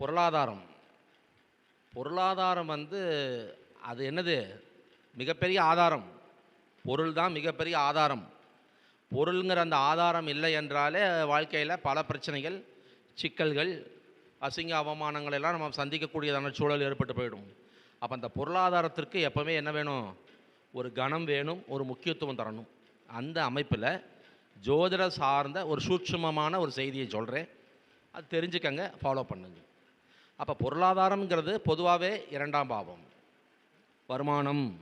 பொருளாதாரம். பொருளாதாரம் வந்து அது என்னது? மிகப்பெரிய ஆதாரம். பொருள் தான் மிகப்பெரிய ஆதாரம். பொருளுங்கிற அந்த ஆதாரம் இல்லை என்றாலே வாழ்க்கையில் பல பிரச்சனைகள் சிக்கல்கள் அசிங்க அவமானங்கள் எல்லாம் நம்ம சந்திக்கக்கூடியதான சூழல் ஏற்பட்டு போயிடும். அப்போ அந்த பொருளாதாரத்திற்கு எப்போவுமே என்ன வேணும்? ஒரு கணம் வேணும் ஒரு முக்கியத்துவம் தரணும். அந்த அமைப்பில் ஜோதிட சார்ந்த ஒரு சூட்சமமான ஒரு செய்தியை சொல்கிறேன் அது தெரிஞ்சுக்கங்க ஃபாலோ பண்ணுங்க. அப்போ பொருளாதாரம்ங்கிறது பொதுவாகவே இரண்டாம் பாவம். வருமானம்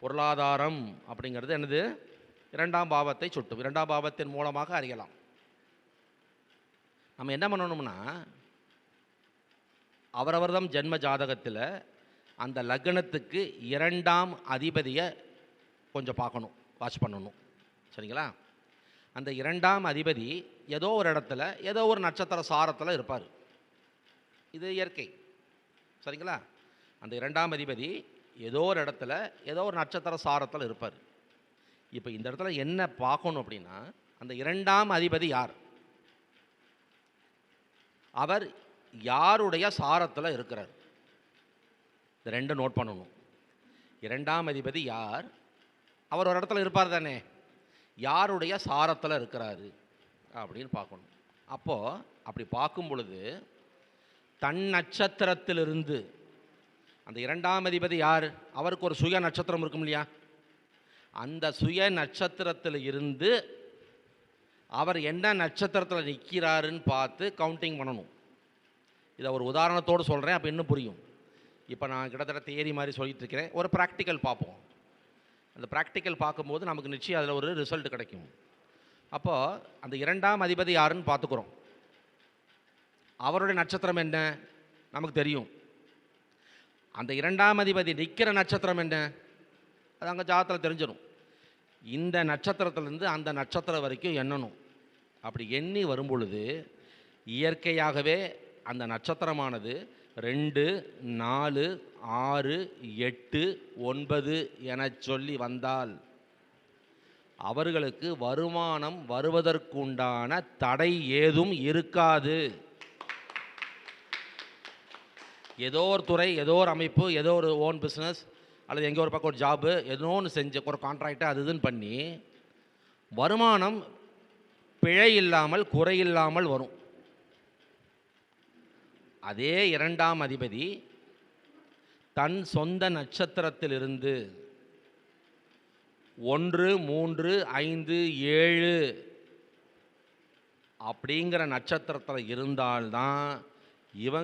பொருளாதாரம் அப்படிங்கிறது எனது இரண்டாம் பாவத்தை சுட்டும் இரண்டாம் பாவத்தின் மூலமாக அறியலாம். நம்ம என்ன பண்ணணும்னா அவரவர்தம் ஜென்ம ஜாதகத்தில் அந்த லக்னத்துக்கு இரண்டாம் அதிபதியை கொஞ்சம் பார்க்கணும். வாட்ச் பண்ணணும். சரிங்களா? அந்த இரண்டாம் அதிபதி ஏதோ ஒரு இடத்துல ஏதோ ஒரு நட்சத்திர சாரத்தில் இருப்பார். இது இயற்கை. சரிங்களா? அந்த இரண்டாம் அதிபதி ஏதோ ஒரு இடத்துல ஏதோ ஒரு நட்சத்திர சாரத்தில் இருப்பார். இப்போ இந்த இடத்துல என்ன பார்க்கணும் அப்படின்னா அந்த இரண்டாம் அதிபதி யார்? அவர் யாருடைய சாரத்தில் இருக்கிறார்? இந்த ரெண்டு நோட் பண்ணணும். இரண்டாம் அதிபதி யார்? அவர் ஒரு இடத்துல இருப்பார் தானே. யாருடைய சாரத்தில் இருக்கிறாரு? அப்படின்னு பார்க்கணும். அப்போது அப்படி பார்க்கும் பொழுது தன் நட்சத்திரத்திலிருந்து. அந்த இரண்டாம் அதிபதி யார்? அவருக்கு ஒரு சுய நட்சத்திரம் இருக்கும் இல்லையா? அந்த சுய நட்சத்திரத்தில் இருந்து அவர் என்ன நட்சத்திரத்தில் நிற்கிறாருன்னு பார்த்து கவுண்டிங் பண்ணணும். இதை ஒரு உதாரணத்தோடு சொல்கிறேன் அப்போ இன்னும் புரியும். இப்போ நான் கிட்டத்தட்ட தேரி மாதிரி சொல்லிட்டு இருக்கிறேன். ஒரு ப்ராக்டிக்கல் பார்ப்போம். அந்த ப்ராக்டிக்கல் பார்க்கும்போது நமக்கு நிச்சயம் அதில் ஒரு ரிசல்ட் கிடைக்கும். அப்போது அந்த இரண்டாம் அதிபதி யாருன்னு பார்த்துக்குறோம். அவருடைய நட்சத்திரம் என்ன? நமக்கு தெரியும். அந்த இரண்டாம் அதிபதி நிற்கிற நட்சத்திரம் என்ன? அது அங்கே ஜாதத்தில் தெரிஞ்சிடும் இந்த நட்சத்திரத்திலேருந்து அந்த நட்சத்திரம் வரைக்கும் எண்ணணும். அப்படி எண்ணி வரும்பொழுது இயற்கையாகவே அந்த நட்சத்திரமானது ரெண்டு நாலு ஆறு எட்டு ஒன்பது என சொல்லி வந்தால் அவர்களுக்கு வருமானம் வருவதற்குண்டான தடை ஏதும் இருக்காது. ஏதோ ஒரு துறை ஏதோ ஒரு அமைப்பு ஏதோ ஒரு ஓன் பிஸ்னஸ் அல்லது எங்கே ஒரு பக்கம் ஒரு ஜாபு ஏதோ ஒன்று செஞ்ச ஒரு கான்ட்ராக்டு அது இதுன்னு பண்ணி வருமானம் பிழை இல்லாமல் குறை இல்லாமல் வரும். அதே இரண்டாம் அதிபதி தன் சொந்த நட்சத்திரத்திலிருந்து ஒன்று மூன்று ஐந்து ஏழு அப்படிங்கிற நட்சத்திரத்தில் இருந்தால்தான் இவங்க